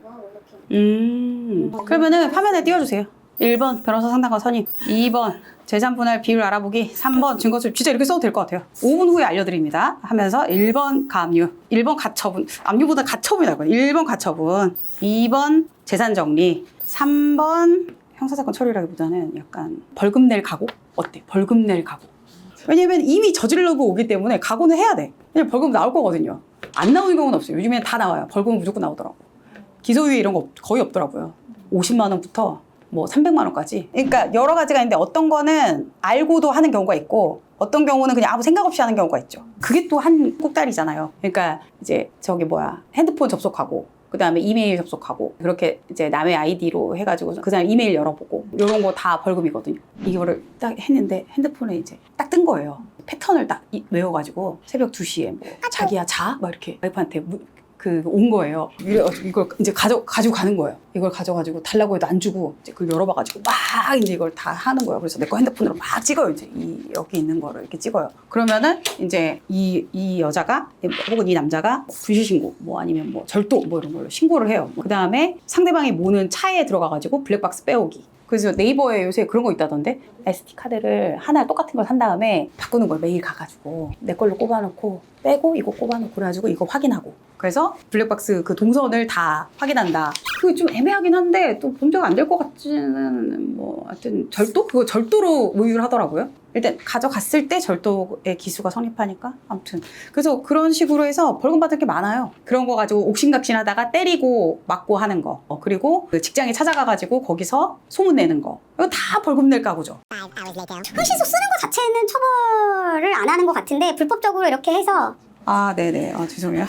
그냥 음. 그러면은 화면에 띄워주세요. 1번 변호사 상담관 선임, 2번 재산 분할 비율 알아보기, 3번 증거 수집 진짜 이렇게 써도 될 것 같아요. 5분 후에 알려드립니다. 하면서 1번 가압류, 1번 가처분, 압류보다 가처분이 나거든요. 1번 가처분, 2번 재산 정리, 3번 형사사건 처리라기보다는 약간 벌금 낼 각오? 어때? 벌금 낼 각오. 왜냐면 이미 저지르고 오기 때문에 각오는 해야 돼. 왜냐면 벌금 나올 거거든요. 안 나오는 경우는 없어요. 요즘엔 다 나와요. 벌금은 무조건 나오더라고. 기소유예 이런 거 없- 거의 없더라고요. 50만 원부터 뭐 300만 원까지. 그러니까 여러 가지가 있는데 어떤 거는 알고도 하는 경우가 있고 어떤 경우는 그냥 아무 생각 없이 하는 경우가 있죠. 그게 또 한 꼭다리잖아요. 그러니까 이제 저기 뭐야 핸드폰 접속하고 그 다음에 이메일 접속하고 그렇게 이제 남의 아이디로 해가지고 그 사람 이메일 열어보고 이런 거 다 벌금이거든요. 이거를 딱 했는데 핸드폰에 이제 딱 뜬 거예요. 패턴을 딱 이- 외워가지고 새벽 2시에 뭐 자기야 자? 막 이렇게 와이프한테 그 온 거예요. 이걸 이제 가져 가지고 가는 거예요. 이걸 가져가지고 달라고 해도 안 주고 이제 그걸 열어봐가지고 막 이제 이걸 다 하는 거예요. 그래서 내 거 핸드폰으로 막 찍어요. 이제 이 여기 있는 거를 이렇게 찍어요. 그러면은 이제 이 이 여자가 혹은 이 남자가 불시 신고 뭐 아니면 뭐 절도 뭐 이런 걸로 신고를 해요. 그 다음에 상대방이 모는 차에 들어가가지고 블랙박스 빼오기. 그래서 네이버에 요새 그런 거 있다던데 SD 카드를 하나 똑같은 걸 산 다음에 바꾸는 걸 매일 가가지고 내 걸로 꼽아놓고 빼고 이거 꼽아놓고 그래가지고 이거 확인하고 그래서 블랙박스 그 동선을 다 확인한다. 그게 좀 애매하긴 한데 또 범죄가 안 될 것 같지는 뭐 하여튼 절도 그거 절도로 의유를 하더라고요. 일단 가져갔을 때 절도의 기수가 성립하니까 아무튼 그래서 그런 식으로 해서 벌금 받을 게 많아요. 그런 거 가지고 옥신각신하다가 때리고 맞고 하는 거 어, 그리고 그 직장에 찾아가 가지고 거기서 소문 내는 거 이거 다 벌금 낼 가구죠. 흥신소 쓰는 거 자체는 처벌을 안 하는 것 같은데 불법적으로 이렇게 해서 아, 네네. 아, 죄송해요.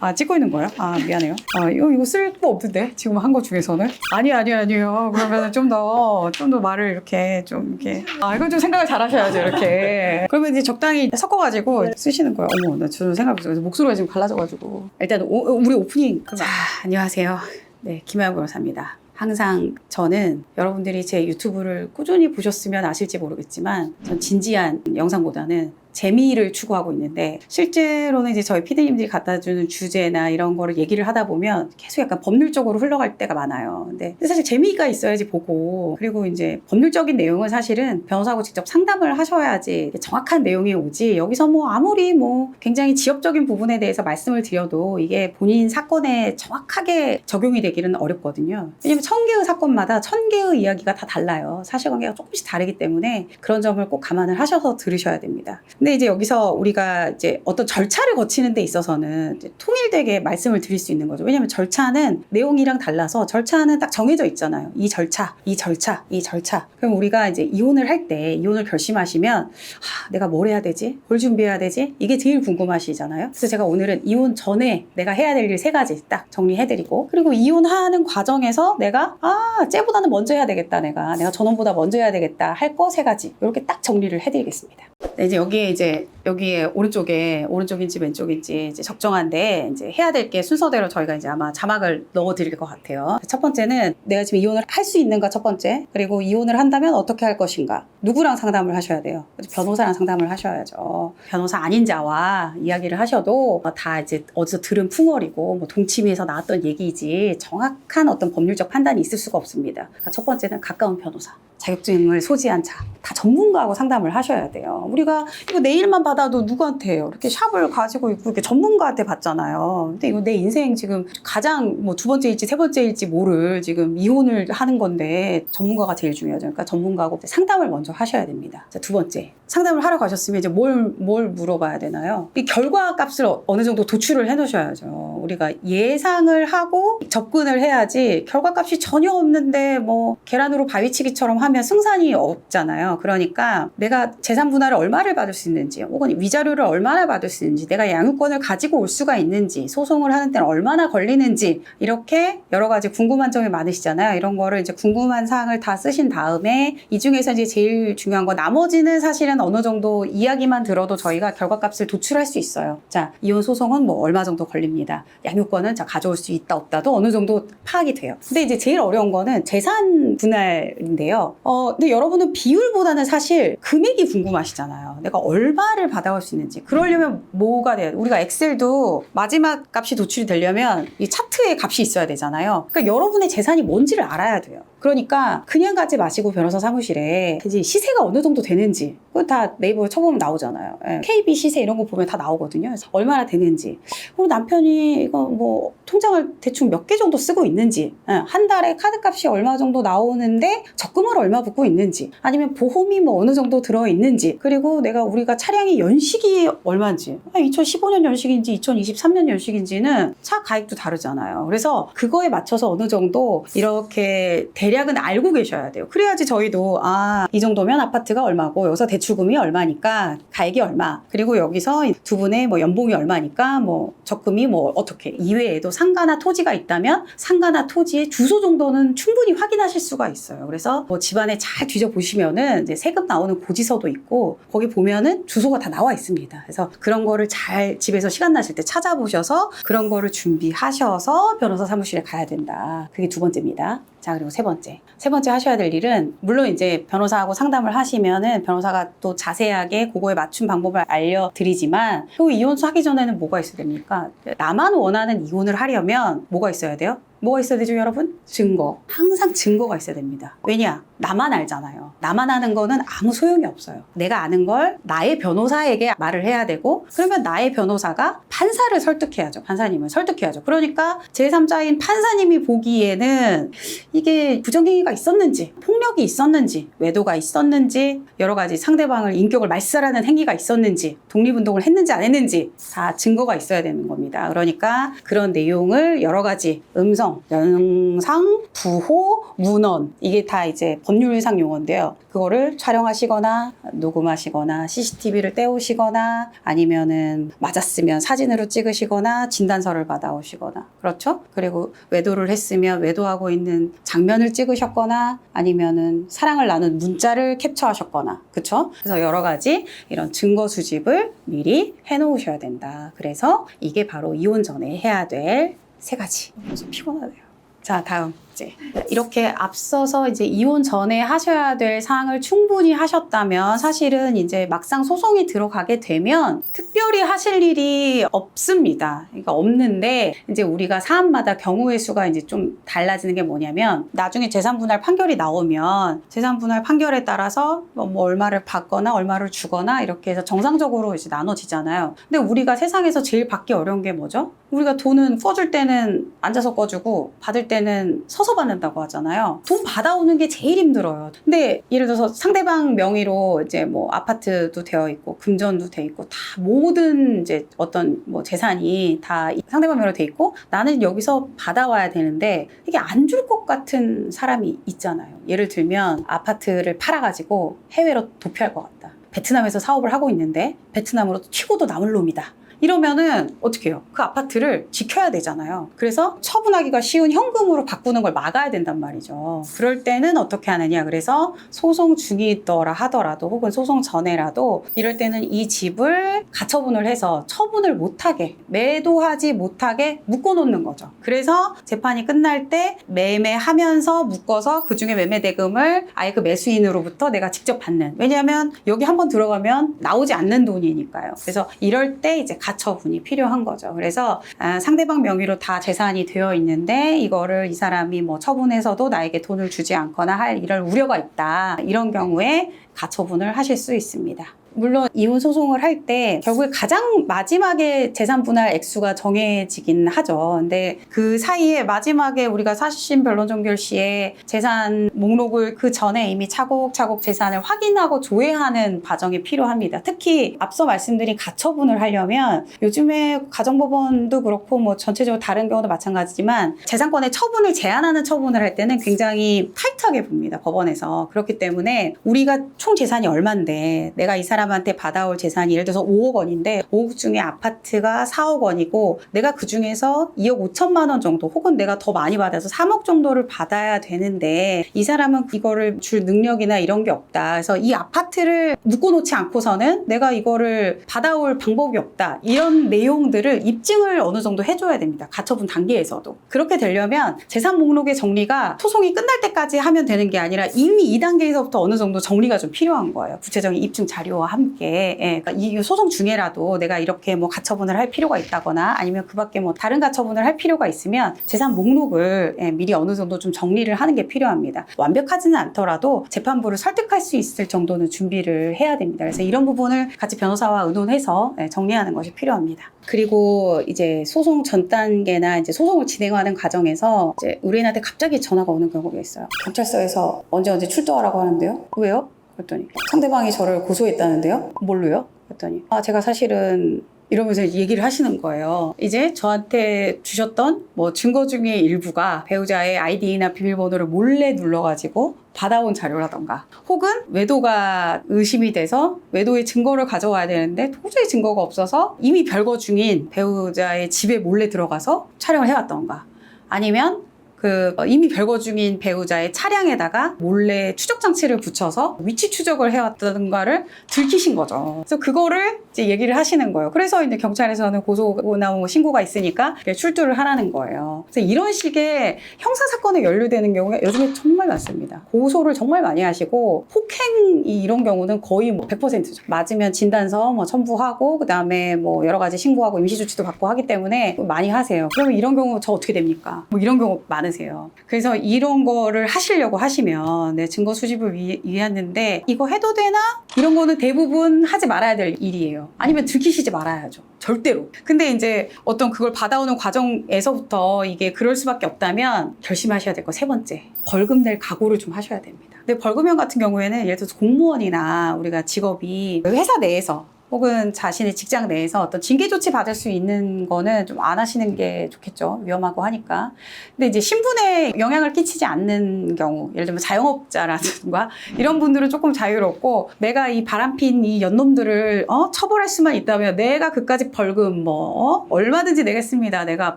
아, 찍고 있는 거예요? 아, 미안해요. 아, 이거, 이거 쓸거 없는데? 지금 한 거 중에서는? 아니, 아니, 아니요. 그러면 좀 더, 좀 더 말을 이렇게, 좀, 이렇게. 아, 이건 좀 생각을 잘 하셔야죠, 이렇게. 그러면 이제 적당히 섞어가지고 쓰시는 거예요. 어머, 나 저는 생각 없어요. 목소리가 지금 갈라져가지고. 일단, 오, 우리 오프닝. 자, 안녕하세요. 네, 김혜영 변호사입니다. 항상 저는 여러분들이 제 유튜브를 꾸준히 보셨으면 아실지 모르겠지만 전 진지한 영상보다는 재미를 추구하고 있는데 실제로는 이제 저희 피디님들이 갖다 주는 주제나 이런 거를 얘기를 하다 보면 계속 약간 법률적으로 흘러갈 때가 많아요. 근데 사실 재미가 있어야지 보고 그리고 이제 법률적인 내용은 사실은 변호사하고 직접 상담을 하셔야지 정확한 내용이 오지 여기서 뭐 아무리 뭐 굉장히 지엽적인 부분에 대해서 말씀을 드려도 이게 본인 사건에 정확하게 적용이 되기는 어렵거든요. 왜냐면 천 개의 사건마다 천 개의 이야기가 다 달라요. 사실관계가 조금씩 다르기 때문에 그런 점을 꼭 감안을 하셔서 들으셔야 됩니다. 근데 이제 여기서 우리가 이제 어떤 절차를 거치는 데 있어서는 통일되게 말씀을 드릴 수 있는 거죠. 왜냐면 절차는 내용이랑 달라서 절차는 딱 정해져 있잖아요. 이 절차, 이 절차, 이 절차. 그럼 우리가 이제 이혼을 할 때 이혼을 결심하시면 하, 내가 뭘 해야 되지? 뭘 준비해야 되지? 이게 제일 궁금하시잖아요. 그래서 제가 오늘은 이혼 전에 내가 해야 될 일 세 가지 딱 정리해드리고 그리고 이혼하는 과정에서 내가 아 쟤보다는 먼저 해야 되겠다 내가 내가 전원보다 먼저 해야 되겠다 할 거 세 가지 이렇게 딱 정리를 해드리겠습니다. 네, 이제 여기에 이제 여기에 오른쪽에 오른쪽인지 왼쪽인지 이제 적정한데 이제 해야 될 게 순서대로 저희가 이제 아마 자막을 넣어 드릴 것 같아요. 첫 번째는 내가 지금 이혼을 할 수 있는가 첫 번째 그리고 이혼을 한다면 어떻게 할 것인가 누구랑 상담을 하셔야 돼요. 변호사랑 상담을 하셔야죠. 변호사 아닌 자와 이야기를 하셔도 다 이제 어디서 들은 풍월이고 뭐 동치미에서 나왔던 얘기이지 정확한 어떤 법률적 판단이 있을 수가 없습니다. 그러니까 첫 번째는 가까운 변호사. 자격증을 소지한 자, 다 전문가하고 상담을 하셔야 돼요. 우리가 이거 내일만 받아도 누구한테 해요? 이렇게 샵을 가지고 있고 이렇게 전문가한테 받잖아요. 근데 이거 내 인생 지금 가장 뭐 두 번째일지 세 번째일지 모를 지금 이혼을 하는 건데 전문가가 제일 중요하죠. 그러니까 전문가하고 상담을 먼저 하셔야 됩니다. 자, 두 번째. 상담을 하러 가셨으면 이제 뭘, 뭘 물어봐야 되나요? 이 결과 값을 어- 어느 정도 도출을 해 놓으셔야죠. 우리가 예상을 하고 접근을 해야지 결과 값이 전혀 없는데 뭐 계란으로 바위치기처럼 하면 승산이 없잖아요. 그러니까 내가 재산 분할을 얼마를 받을 수 있는지 혹은 위자료를 얼마나 받을 수 있는지 내가 양육권을 가지고 올 수가 있는지 소송을 하는 데는 얼마나 걸리는지 이렇게 여러 가지 궁금한 점이 많으시잖아요. 이런 거를 이제 궁금한 사항을 다 쓰신 다음에 이 중에서 이제 제일 중요한 거 나머지는 사실은 어느 정도 이야기만 들어도 저희가 결과값을 도출할 수 있어요. 자, 이혼 소송은 뭐 얼마 정도 걸립니다. 양육권은 자 가져올 수 있다 없다도 어느 정도 파악이 돼요. 근데 이제 제일 어려운 거는 재산 분할인데요. 어, 근데 여러분은 비율보다는 사실 금액이 궁금하시잖아요. 내가 얼마를 받아올 수 있는지. 그러려면 뭐가 돼야 돼? 우리가 엑셀도 마지막 값이 도출이 되려면 이 차트에 값이 있어야 되잖아요. 그러니까 여러분의 재산이 뭔지를 알아야 돼요. 그러니까 그냥 가지 마시고 변호사 사무실에 이제 시세가 어느 정도 되는지 그거 다 네이버에 쳐보면 나오잖아요. 예. KB 시세 이런 거 보면 다 나오거든요. 그래서 얼마나 되는지. 그리고 남편이 이거 뭐 통장을 대충 몇 개 정도 쓰고 있는지, 예. 한 달에 카드값이 얼마 정도 나오는데 적금을 얼마 붓고 있는지, 아니면 보험이 뭐 어느 정도 들어 있는지, 그리고 내가 우리가 차량이 연식이 얼마인지, 2015년 연식인지 2023년 연식인지는 차 가입도 다르잖아요. 그래서 그거에 맞춰서 어느 정도 이렇게 대략 은 알고 계셔야 돼요. 그래야지 저희도 아, 이 정도면 아파트가 얼마고 여기서 대출금이 얼마니까 가액이 얼마. 그리고 여기서 두 분의 뭐 연봉이 얼마니까 뭐 적금이 뭐 어떻게 이외에도 상가나 토지가 있다면 상가나 토지의 주소 정도는 충분히 확인하실 수가 있어요. 그래서 뭐 집안에 잘 뒤져 보시면은 이제 세금 나오는 고지서도 있고 거기 보면은 주소가 다 나와 있습니다. 그래서 그런 거를 잘 집에서 시간 나실 때 찾아보셔서 그런 거를 준비하셔서 변호사 사무실에 가야 된다. 그게 두 번째입니다. 자, 그리고 세 번째. 세 번째 하셔야 될 일은, 물론 이제 변호사하고 상담을 하시면은 변호사가 또 자세하게 그거에 맞춘 방법을 알려드리지만, 또 이혼수 하기 전에는 뭐가 있어야 됩니까? 나만 원하는 이혼을 하려면 뭐가 있어야 돼요? 뭐가 있어야 되죠, 여러분? 증거. 항상 증거가 있어야 됩니다. 왜냐? 나만 알잖아요. 나만 아는 거는 아무 소용이 없어요. 내가 아는 걸 나의 변호사에게 말을 해야 되고, 그러면 나의 변호사가 판사를 설득해야죠. 판사님을 설득해야죠. 그러니까 제3자인 판사님이 보기에는 이게 부정행위가 있었는지, 폭력이 있었는지, 외도가 있었는지, 여러 가지 상대방을 인격을 말살하는 행위가 있었는지, 독립운동을 했는지 안 했는지 다 증거가 있어야 되는 겁니다. 그러니까 그런 내용을 여러 가지 음성, 영상, 부호, 문헌 이게 다 이제 법률상 용어인데요. 그거를 촬영하시거나 녹음하시거나 CCTV를 떼오시거나 아니면은 맞았으면 사진으로 찍으시거나 진단서를 받아오시거나 그렇죠? 그리고 외도를 했으면 외도하고 있는 장면을 찍으셨거나 아니면은 사랑을 나눈 문자를 캡처하셨거나 그렇죠? 그래서 여러 가지 이런 증거 수집을 미리 해놓으셔야 된다. 그래서 이게 바로 이혼 전에 해야 될 세 가지. 그래서 피곤하네요. 자, 다음. 이제 이렇게 앞서서 이제 이혼 전에 하셔야 될 사항을 충분히 하셨다면 사실은 이제 막상 소송이 들어가게 되면 특별히 하실 일이 없습니다. 그러니까 없는데 이제 우리가 사안마다 경우의 수가 이제 좀 달라지는 게 뭐냐면 나중에 재산 분할 판결이 나오면 재산 분할 판결에 따라서 뭐, 뭐 얼마를 받거나 얼마를 주거나 이렇게 해서 정상적으로 이제 나눠지잖아요. 근데 우리가 세상에서 제일 받기 어려운 게 뭐죠? 우리가 돈은 꿔줄 때는 앉아서 꿔주고 받을 때는 서서 받는다고 하잖아요. 돈 받아오는 게 제일 힘들어요. 근데 예를 들어서 상대방 명의로 이제 뭐 아파트도 되어 있고 금전도 돼 있고 다 모든 이제 어떤 뭐 재산이 다 상대방 명의로 돼 있고 나는 여기서 받아와야 되는데 이게 안 줄 것 같은 사람이 있잖아요. 예를 들면 아파트를 팔아가지고 해외로 도피할 것 같다. 베트남에서 사업을 하고 있는데 베트남으로 튀고도 남을 놈이다. 이러면은 어떻게 해요? 그 아파트를 지켜야 되잖아요. 그래서 처분하기가 쉬운 현금으로 바꾸는 걸 막아야 된단 말이죠. 그럴 때는 어떻게 하느냐? 그래서 소송 중이더라 하더라도 혹은 소송 전에라도 이럴 때는 이 집을 가처분을 해서 처분을 못하게 매도하지 못하게 묶어놓는 거죠. 그래서 재판이 끝날 때 매매하면서 묶어서 그 중에 매매 대금을 아예 그 매수인으로부터 내가 직접 받는. 왜냐하면 여기 한번 들어가면 나오지 않는 돈이니까요. 그래서 이럴 때 이제 가 처분이 필요한 거죠. 그래서 아, 상대방 명의로 다 재산이 되어 있는데 이거를 이 사람이 뭐 처분해서도 나에게 돈을 주지 않거나 할 이럴 우려가 있다. 이런 경우에 가처분을 하실 수 있습니다. 물론 이혼 소송을 할 때 결국에 가장 마지막에 재산 분할 액수가 정해지긴 하죠. 근데 그 사이에 마지막에 우리가 사실심 변론 종결 시에 재산 목록을 그 전에 이미 차곡차곡 재산을 확인하고 조회하는 과정이 필요합니다. 특히 앞서 말씀드린 가처분을 하려면 요즘에 가정법원도 그렇고 뭐 전체적으로 다른 경우도 마찬가지지만 재산권의 처분을 제한하는 처분을 할 때는 굉장히 타이트하게 봅니다. 법원에서. 그렇기 때문에 우리가 총 재산이 얼만데 내가 이 사람 한테 받아올 재산이 예를 들어서 5억 원인데 5억 중에 아파트가 4억 원이고 내가 그 중에서 2억 5천만 원 정도 혹은 내가 더 많이 받아서 3억 정도를 받아야 되는데 이 사람은 이거를 줄 능력이나 이런 게 없다. 그래서 이 아파트를 묶어놓지 않고서는 내가 이거를 받아올 방법이 없다. 이런 내용들을 입증을 어느 정도 해줘야 됩니다. 가처분 단계에서도. 그렇게 되려면 재산 목록의 정리가 소송이 끝날 때까지 하면 되는 게 아니라 이미 이 단계에서부터 어느 정도 정리가 좀 필요한 거예요. 구체적인 입증 자료와 함께 예, 그러니까 이 소송 중에라도 내가 이렇게 뭐 가처분을 할 필요가 있다거나 아니면 그밖에 뭐 다른 가처분을 할 필요가 있으면 재산 목록을 예, 미리 어느 정도 좀 정리를 하는 게 필요합니다. 완벽하지는 않더라도 재판부를 설득할 수 있을 정도는 준비를 해야 됩니다. 그래서 이런 부분을 같이 변호사와 의논해서 예, 정리하는 것이 필요합니다. 그리고 이제 소송 전 단계나 이제 소송을 진행하는 과정에서 이제 의뢰인한테 갑자기 전화가 오는 경우가 있어요. 경찰서에서 언제 언제 출두하라고 하는데요. 왜요? 그랬더니 상대방이 저를 고소했다는데요. 뭘로요? 그랬더니 아 제가 사실은 이러면서 얘기를 하시는 거예요. 이제 저한테 주셨던 뭐 증거 중에 일부가 배우자의 아이디나 비밀번호를 몰래 눌러가지고 받아온 자료라던가 혹은 외도가 의심이 돼서 외도의 증거를 가져와야 되는데 도저히 증거가 없어서 이미 별거 중인 배우자의 집에 몰래 들어가서 촬영을 해왔던가 아니면 그 이미 별거 중인 배우자의 차량에다가 몰래 추적 장치를 붙여서 위치 추적을 해왔던가를 들키신 거죠. 그래서 그거를 이제 얘기를 하시는 거예요. 그래서 이제 경찰에서는 고소나 뭐 신고가 있으니까 출두를 하라는 거예요. 그래서 이런 식의 형사 사건에 연루되는 경우가 요즘에 정말 많습니다. 고소를 정말 많이 하시고 폭행 이 이런 경우는 거의 뭐 100%죠. 맞으면 진단서 뭐 첨부하고 그다음에 뭐 여러 가지 신고하고 임시 조치도 받고 하기 때문에 많이 하세요. 그러면 이런 경우 저 어떻게 됩니까? 뭐 이런 경우 많 으세요. 그래서 이런 거를 하시려고 하시면 네, 증거 수집을 위, 위했는데 이거 해도 되나? 이런 거는 대부분 하지 말아야 될 일이에요. 아니면 들키시지 말아야죠. 절대로. 근데 이제 어떤 그걸 받아오는 과정에서부터 이게 그럴 수밖에 없다면 결심하셔야 될 거 세 번째. 벌금 낼 각오를 좀 하셔야 됩니다. 근데 벌금형 같은 경우에는 예를 들어서 공무원이나 우리가 직업이 회사 내에서 혹은 자신의 직장 내에서 어떤 징계 조치 받을 수 있는 거는 좀 안 하시는 게 좋겠죠. 위험하고 하니까. 근데 이제 신분에 영향을 끼치지 않는 경우, 예를 들면 자영업자라든가 이런 분들은 조금 자유롭고 내가 이 바람핀 이 연놈들을 어? 처벌할 수만 있다면 내가 그까지 벌금 뭐 어? 얼마든지 내겠습니다. 내가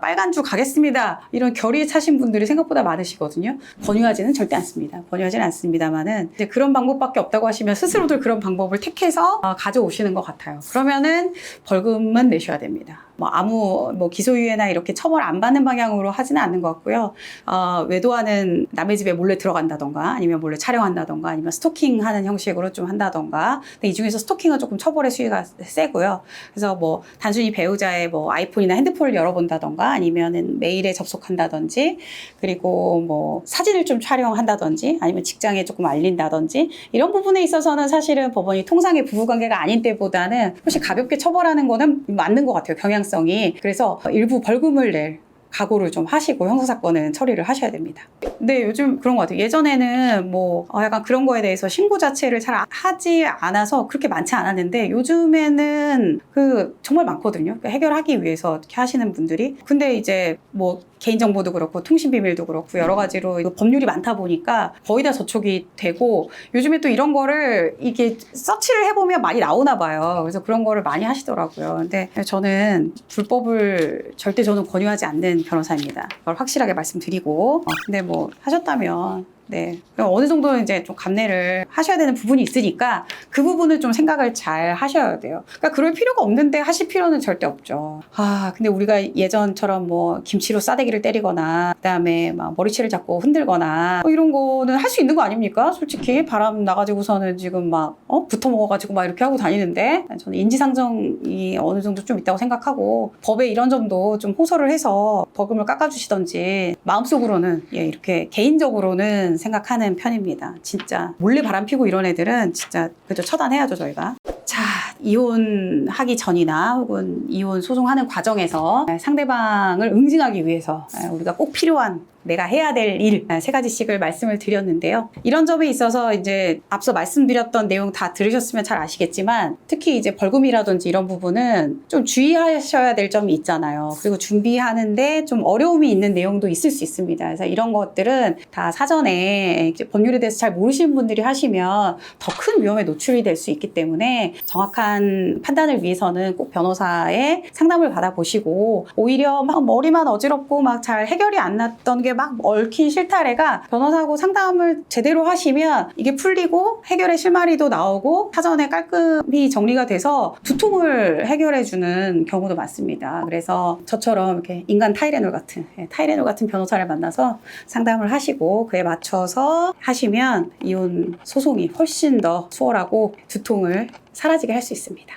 빨간 줄 가겠습니다. 이런 결의에 차신 분들이 생각보다 많으시거든요. 권유하지는 절대 않습니다. 권유하지는 않습니다만은 이제 그런 방법밖에 없다고 하시면 스스로들 그런 방법을 택해서 어, 가져오시는 것 같아요. 그러면은 벌금은 내셔야 됩니다. 뭐 아무 뭐 기소유예나 이렇게 처벌 안 받는 방향으로 하지는 않는 것 같고요. 어, 외도하는 남의 집에 몰래 들어간다던가 아니면 몰래 촬영한다던가 아니면 스토킹하는 형식으로 좀 한다던가. 근데 이 중에서 스토킹은 조금 처벌의 수위가 세고요. 그래서 뭐 단순히 배우자의 뭐 아이폰이나 핸드폰을 열어본다던가 아니면은 메일에 접속한다든지 그리고 뭐 사진을 좀 촬영한다든지 아니면 직장에 조금 알린다든지 이런 부분에 있어서는 사실은 법원이 통상의 부부관계가 아닌 때보다는 훨씬 가볍게 처벌하는 거는 맞는 것 같아요. 경향 성이. 그래서 일부 벌금을 낼 각오를 좀 하시고 형사사건은 처리를 하셔야 됩니다. 근데 요즘 그런 것 같아요. 예전에는 뭐 어, 약간 그런 거에 대해서 신고 자체를 잘 하지 않아서 그렇게 많지 않았는데 요즘에는 그 정말 많거든요. 그러니까 해결하기 위해서 이렇게 하시는 분들이. 근데 이제 뭐 개인정보도 그렇고 통신비밀도 그렇고 여러 가지로 법률이 많다 보니까 거의 다 저촉이 되고 요즘에 또 이런 거를 이게 서치를 해보면 많이 나오나 봐요. 그래서 그런 거를 많이 하시더라고요. 근데 저는 불법을 절대 저는 권유하지 않는 변호사입니다. 그걸 확실하게 말씀드리고. 어, 근데 뭐 하셨다면 네. 어느 정도는 이제 좀 감내를 하셔야 되는 부분이 있으니까 그 부분을 좀 생각을 잘 하셔야 돼요. 그러니까 그럴 필요가 없는데 하실 필요는 절대 없죠. 아, 근데 우리가 예전처럼 뭐 김치로 싸대기를 때리거나 그다음에 막 머리채를 잡고 흔들거나 뭐 이런 거는 할 수 있는 거 아닙니까? 솔직히 바람 나가지고서는 지금 막 어? 붙어 먹어가지고 막 이렇게 하고 다니는데 저는 인지상정이 어느 정도 좀 있다고 생각하고 법에 이런 점도 좀 호소를 해서 벌금을 깎아주시던지 마음속으로는 예, 이렇게 개인적으로는 생각하는 편입니다. 진짜 몰래 바람 피고 이런 애들은 진짜 그저 처단해야죠 저희가. 자 이혼하기 전이나 혹은 이혼 소송하는 과정에서 상대방을 응징하기 위해서 우리가 꼭 필요한 내가 해야 될 일 세 가지씩을 말씀을 드렸는데요. 이런 점에 있어서 이제 앞서 말씀드렸던 내용 다 들으셨으면 잘 아시겠지만 특히 이제 벌금이라든지 이런 부분은 좀 주의하셔야 될 점이 있잖아요. 그리고 준비하는데 좀 어려움이 있는 내용도 있을 수 있습니다. 그래서 이런 것들은 다 사전에 법률에 대해서 잘 모르시는 분들이 하시면 더 큰 위험에 노출이 될 수 있기 때문에 정확한 판단을 위해서는 꼭 변호사의 상담을 받아보시고 오히려 막 머리만 어지럽고 막 잘 해결이 안 났던 게막 얽힌 실타래가 변호사하고 상담을 제대로 하시면 이게 풀리고 해결의 실마리도 나오고 사전에 깔끔히 정리가 돼서 두통을 해결해주는 경우도 많습니다. 그래서 저처럼 이렇게 인간 타이레놀 같은 예, 타이레놀 같은 변호사를 만나서 상담을 하시고 그에 맞춰서 하시면 이혼 소송이 훨씬 더 수월하고 두통을 사라지게 할 수 있습니다.